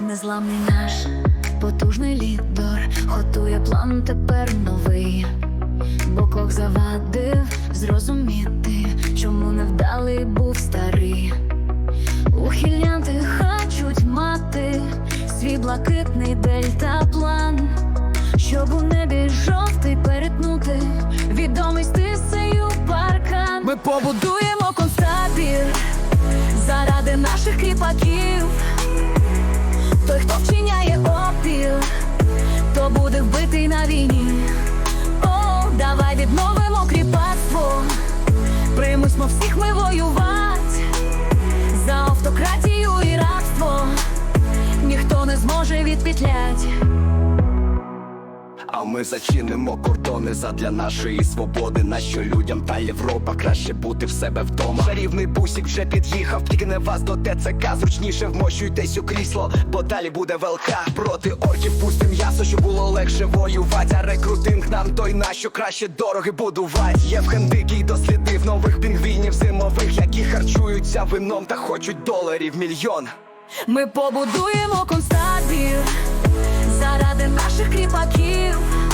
Незламний наш потужний лідер готує план тепер новий. Бо Бог завадив зрозуміти, чому невдалий був старий. Ухилянти хочуть мати свій блакитний дельтаплан, щоб у небі жовтий перетнути, відомий стисею паркан. Ми побудуємо заради наших кріпаків. Той, хто вчиняє опір, то буде вбитий на війні. О, давай відновимо кріпацтво, примусьмо всіх ми воювати за автократію і рабство. Ніхто не зможе відпетлять. Ми зачинимо кордони задля нашої свободи. Нащо людям та Європа краще бути в себе вдома. Чарівний бусік вже під'їхав, тікне вас до ТЦК. Зручніше вмощуйтесь у крісло, бо далі буде велка. Проти орків пустим м'ясо, щоб було легше воювати. А рекрутинг нам той нащо краще дороги будувати. Євген Дикий дослідив нових пінгвінів зимових, які харчуються вином та хочуть доларів мільйон. Ми побудуємо концтабір заради наших кріпаків.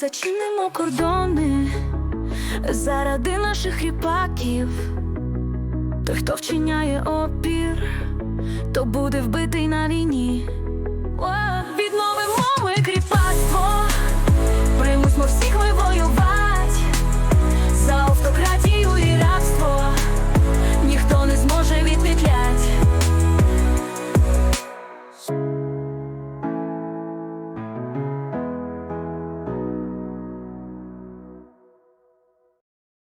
Зачинимо кордони заради наших хріпаків. Той, хто вчиняє опір, то буде вбитий на війні.